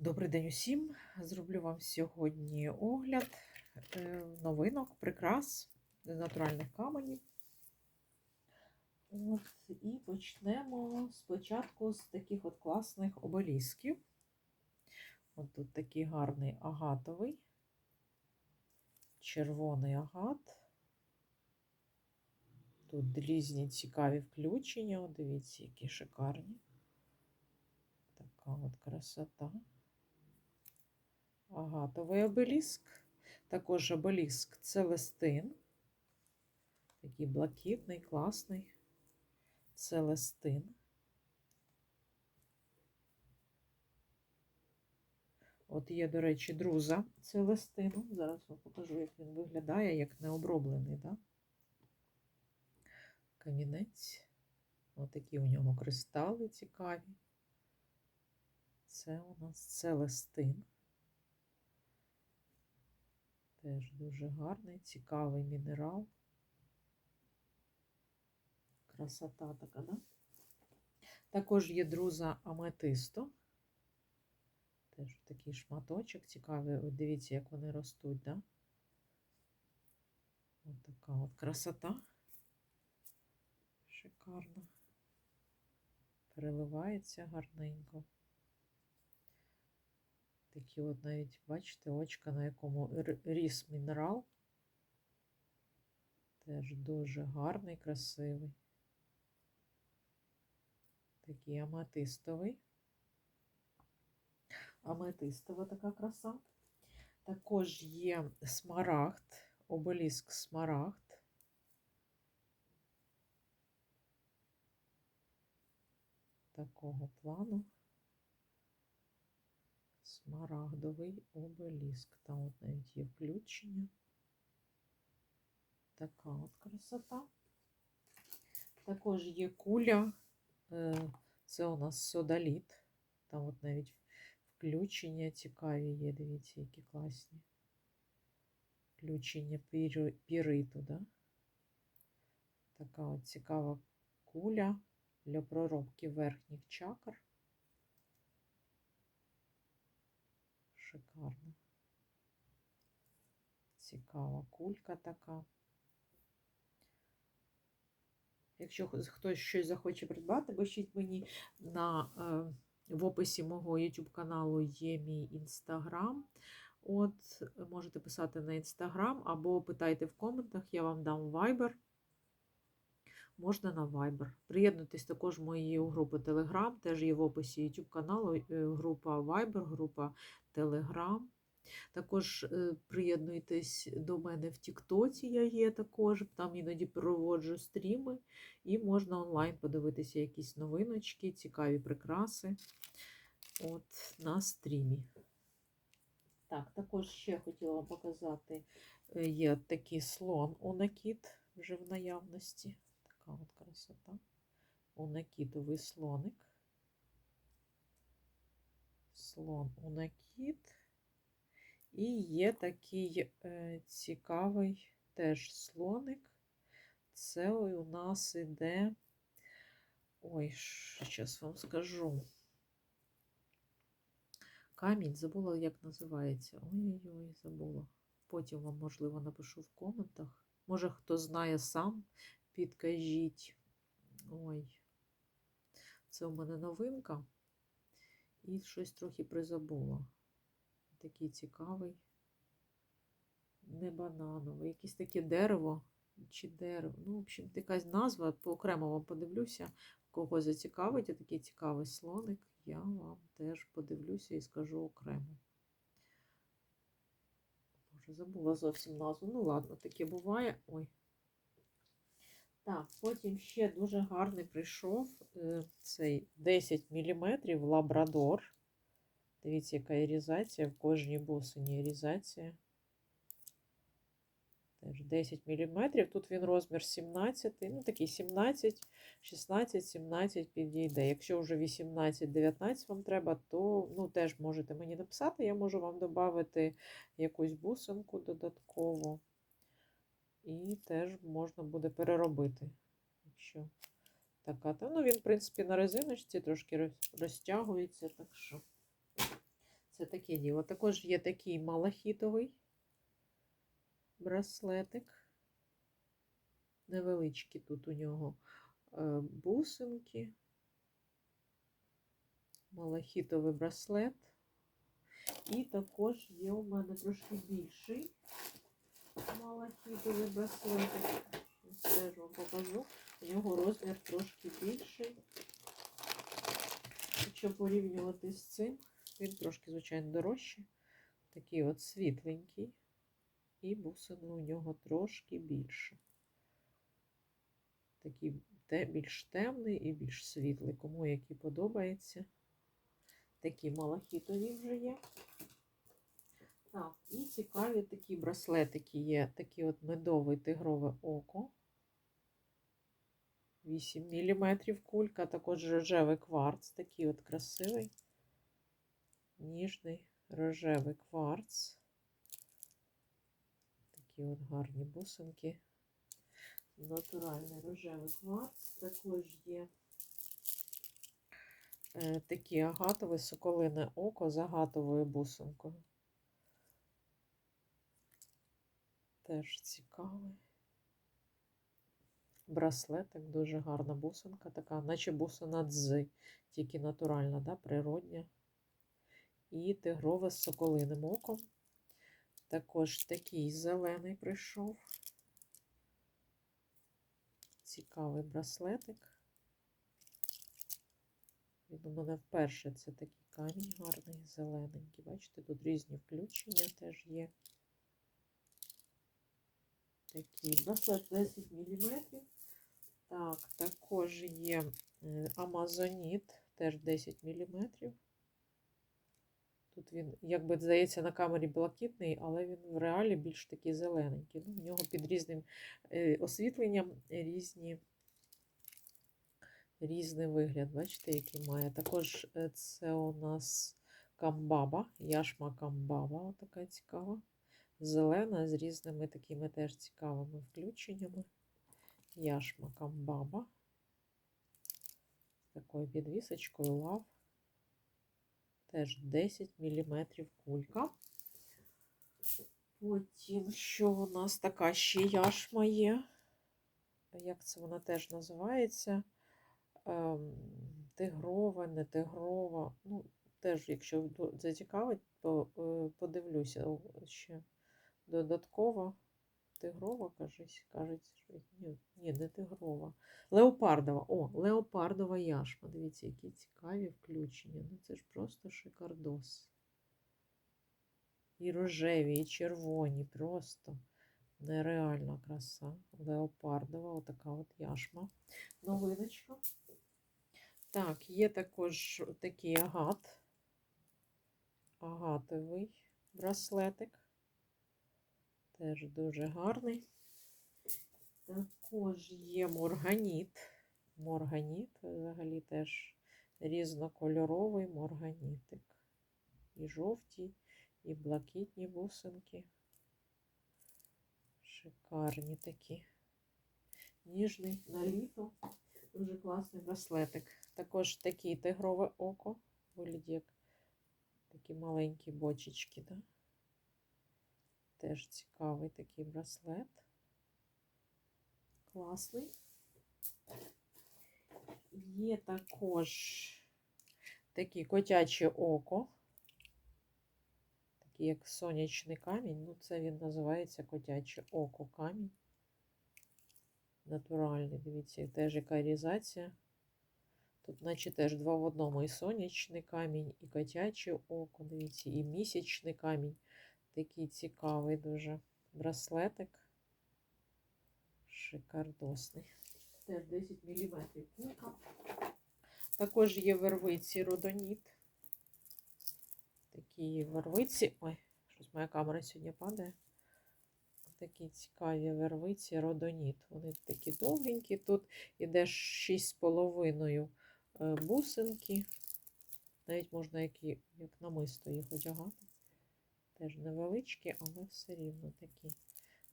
Добрий день усім. Зроблю вам сьогодні огляд е, новинок, прикрас з натуральних каменів. От, і почнемо спочатку з таких от класних обелісків. От тут такий гарний агатовий, червоний агат. Тут різні цікаві включення. Дивіться, які шикарні. Така от красота. Агатовий обеліск. Також обеліск Целестин. Такий блакитний, класний. Целестин. От є, до речі, друза Целестину. Зараз вам покажу, як він виглядає, як необроблений, да? Камінець. Отакі у нього кристали цікаві. Це у нас Целестин. Теж дуже гарний, цікавий мінерал. Красота така, да? Також є друза аметисто. Теж такий шматочок цікавий. От дивіться, як вони ростуть, да? Ось така от красота. Шикарно. Переливається гарненько. Такі от навіть, бачите, очка, на якому ріс мінерал. Теж дуже гарний, красивий. Такий аметистовий. Аметистова така краса. Також є смарагд, обеліск смарагд. Такого плану смарагдовий обеліск. Там от навіть є включення. Така от красота. Також є куля, е, це у нас содаліт. Там от навіть включення цікаві є, дивіться, які класні. Включення піриту, да? Така от цікава куля для проробки верхніх чакр. Шикарно. Цікава кулька така. Якщо хтось щось захоче придбати, пишіть мені на, е, в описі мого YouTube каналу є мій інстаграм. От, можете писати на інстаграм або питайте в коментах, я вам дам Viber. Можна на Viber. Приєднуйтесь також в мої групи Telegram, теж є в описі YouTube каналу, е, група Viber, група Telegram. Також е, приєднуйтесь до мене в Тіктоці, я є також, там іноді проводжу стріми, і можна онлайн подивитися якісь новиночки, цікаві прикраси от, на стрімі. Так, також ще хотіла вам показати, е, є такий слон у накид вже в наявності. Така от красота. У накидовий слоник. Слон у накид. І є такий е, цікавий теж слоник. Це у нас іде. Ой, зараз вам скажу. Камінь, забула, як називається. Ой-ой-ой, забула. Потім вам, можливо, напишу в коментах. Може, хто знає сам, підкажіть. Ой, це у мене новинка. І щось трохи призабула. Такий цікавий, не банановий, якесь таке дерево чи дерево. Ну, в общем, якась назва, поокремо вам подивлюся, кого зацікавить, а такий цікавий слоник, я вам теж подивлюся і скажу окремо. Боже, забула зовсім назву. Ну, ладно, таке буває. Ой. Так, потім ще дуже гарний прийшов е, цей 10 мм лабрадор. Дивіться, яка ірізація в кожній бусині ірізація. Теж 10 мм. Тут він розмір 17, ну такий 17, 16, 17 підійде. Якщо вже 18-19 вам треба, то ну, теж можете мені написати, я можу вам додати якусь бусинку додатково. І теж можна буде переробити. Якщо така, то ну він, в принципі, на резиночці трошки розтягується, так що. Це таке діло. Також є такий малахітовий браслетик. Невеличкі тут у нього е, бусинки. Малахітовий браслет. І також є у мене трошки більший малахітовий браслетик. Теж вам покажу. У нього розмір трошки більший. Якщо порівнювати з цим, він трошки, звичайно, дорожчий. Такий от світленький. І бусини у нього трошки більше. Такий те, більш темний і більш світлий. Кому який подобається. Такі малахітові вже є. Так, і цікаві такі браслетики є. Такий от медовий тигрове око. 8 мм кулька, також рожевий кварц, такий от красивий, ніжний рожевий кварц. Такі от гарні бусинки. Натуральний рожевий кварц. Також є е, такі агатове соколине око з агатовою бусинкою. Теж цікавий. Браслетик, дуже гарна бусинка, така, наче бусина дзи, тільки натуральна, да, природня. І тигрове з соколиним оком. Також такий зелений прийшов. Цікавий браслетик. Він у мене вперше це такий камінь гарний, зелененький. Бачите, тут різні включення теж є. Такий браслет 10 мм. Так, також є Амазоніт, теж 10 мм. Тут він, якби здається, на камері блакитний, але він в реалі більш такий зелененький. Ну, в нього під різним е, освітленням різні, різний вигляд. Бачите, який має. Також е, це у нас камбаба, яшма камбаба, така цікава. Зелена з різними такими теж цікавими включеннями. Яшма камбаба. З такою підвісочкою лав. Теж 10 мм кулька. Потім, що у нас така ще яшма є? Як це вона теж називається? Ем, тигрова, не тигрова. Ну, теж, якщо зацікавить, то е, подивлюся ще додатково. Тигрова, кажись, кажуть, що ні, ні, не тигрова. Леопардова. О, леопардова яшма. Дивіться, які цікаві включення. Ну це ж просто шикардос. І рожеві, і червоні. Просто нереальна краса. Леопардова, отака от яшма. Новиночка. Так, є також такий агат. Агатовий браслетик. Теж дуже гарний. Також є морганіт. Морганіт взагалі теж різнокольоровий морганітик. І жовті, і блакитні бусинки. Шикарні такі. Ніжний на літо. Дуже класний браслетик. Також такий тигрове око. Вигляді як такі маленькі бочечки. Да? Теж цікавий такий браслет. Класний. Є також таке котяче око, такий як сонячний камінь. Ну, це він називається котяче око камінь. Натуральний, дивіться, теж яка різація. Тут, наче теж два в одному. І сонячний камінь, і котяче око, дивіться, і місячний камінь. Такий цікавий дуже браслетик. Шикардосний. Теж 10 мм кулька. Також є вервиці родоніт. Такі вервиці. Ой, щось моя камера сьогодні падає. Такі цікаві вервиці родоніт. Вони такі довгенькі. Тут іде 6,5 е, бусинки. Навіть можна як, як намисто їх одягати. Теж невеличкі, але все рівно такі.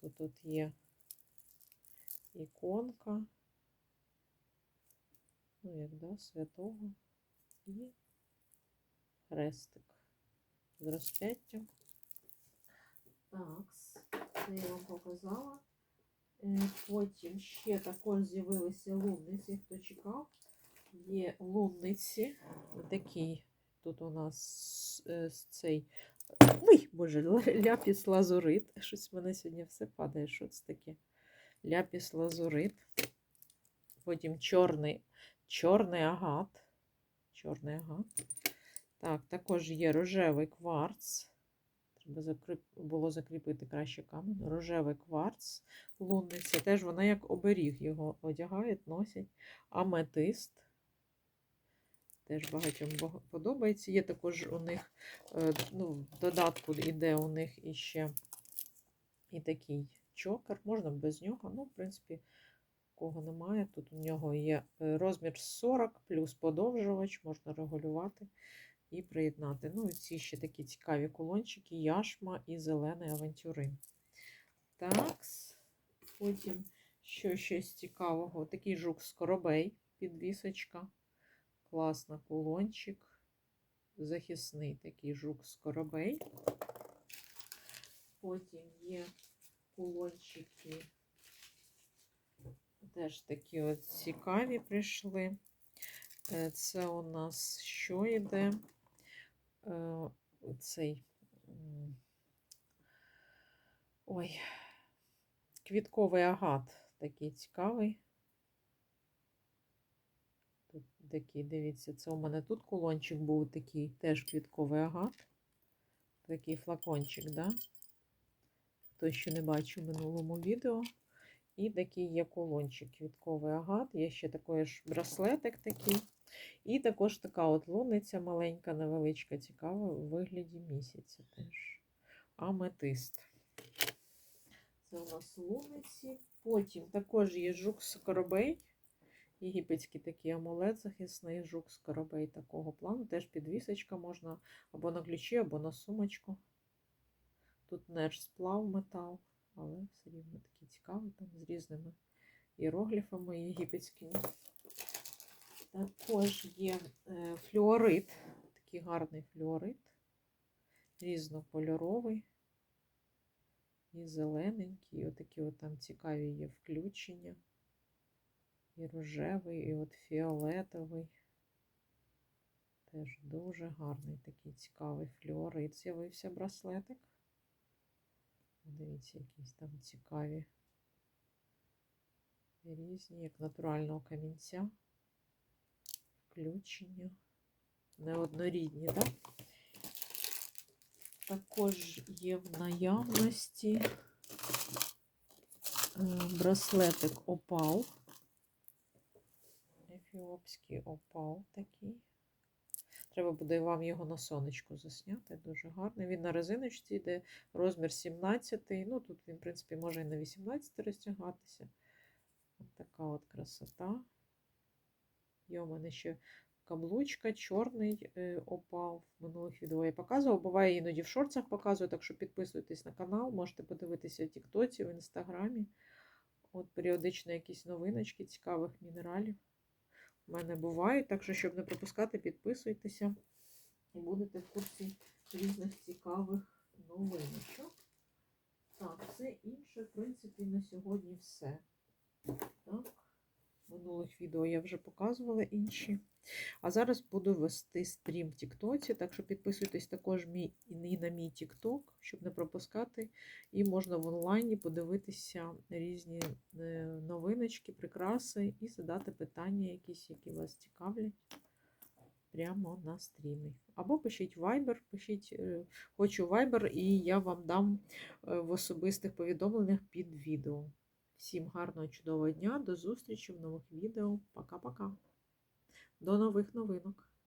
Тут тут є іконка, ну, як да, святого і хрестик. з розп'яттям. Так, це я вам показала. Е, Потім ще також з'явилися лунниці, хто чекав. Є лунниці. Такий тут у нас е, цей. Ой, боже, ляпіс лазурит. Щось в мене сьогодні все падає. Що це таке? Ляпіс лазурит. Потім чорний, чорний агат. Чорний агат. Так, також є рожевий кварц. Треба було закріпити краще камінь. Рожевий кварц лунниця. Теж вона як оберіг його одягають, носять. Аметист. Теж багатьом подобається. Є також у них, е, ну, в додатку йде у них іще і такий чокер. Можна без нього. Ну, в принципі, кого немає. Тут у нього є е, розмір 40 плюс подовжувач, можна регулювати і приєднати. Ну, і ці ще такі цікаві кулончики, яшма і зелений авантюрин. Так, потім що щось цікавого. Такий жук скоробей, підвісочка. Класна кулончик. Захисний такий жук скоробей. Потім є кулончики. Теж такі от цікаві прийшли. Е, Це у нас що йде? Е, Цей. Ой, квітковий агат такий цікавий. Тут такий, дивіться, це у мене тут кулончик був такий, теж квітковий агат. Такий флакончик, да? Хто ще не бачив в минулому відео. І такий є кулончик, квітковий агат. Є ще такий ж браслетик такий. І також така от луниця маленька, невеличка, цікава, у вигляді місяця теж. Аметист. Це у нас луниці. Потім також є жук скоробей. Єгипетський такий амулет захисний, жук скоробей такого плану. Теж підвісочка можна або на ключі, або на сумочку. Тут неж сплав метал, але все рівно такий цікавий, там з різними іерогліфами єгипетськими. Також є е, флюорит, такий гарний флюорит, різнокольоровий і зелененький. Отакі от там цікаві є включення. І рожевий, і от фіолетовий. Теж дуже гарний такий цікавий флюорит. З'явився браслетик. Дивіться, якісь там цікаві різні, як натурального камінця. Включення. Неоднорідні, так? Також є в наявності е, браслетик опал. Ефіопський опал такий. Треба буде вам його на сонечку засняти. Дуже гарний. Він на резиночці йде розмір 17. Ну, тут він, в принципі, може і на 18 розтягатися. Ось така от красота. Є у мене ще каблучка, чорний е, опал. В минулих відео я показувала. Буває іноді в шорцах показую, так що підписуйтесь на канал, можете подивитися в Тіктоці, в Інстаграмі. От періодично якісь новиночки цікавих мінералів. У мене бувають, так що, щоб не пропускати, підписуйтеся і будете в курсі різних цікавих новиночок. Так, все інше, в принципі, на сьогодні все. Так, минулих відео я вже показувала інші. А зараз буду вести стрім в Тіктоці, так що підписуйтесь також мій, і на мій Тікток, щоб не пропускати. І можна в онлайні подивитися різні е, новиночки, прикраси і задати питання, якісь, які вас цікавлять. Прямо на стрімі. Або пишіть Viber, пишіть е, хочу Viber, і я вам дам е, в особистих повідомленнях під відео. Всім гарного, чудового дня, до зустрічі в нових відео. Пока-пока. До нових новинок.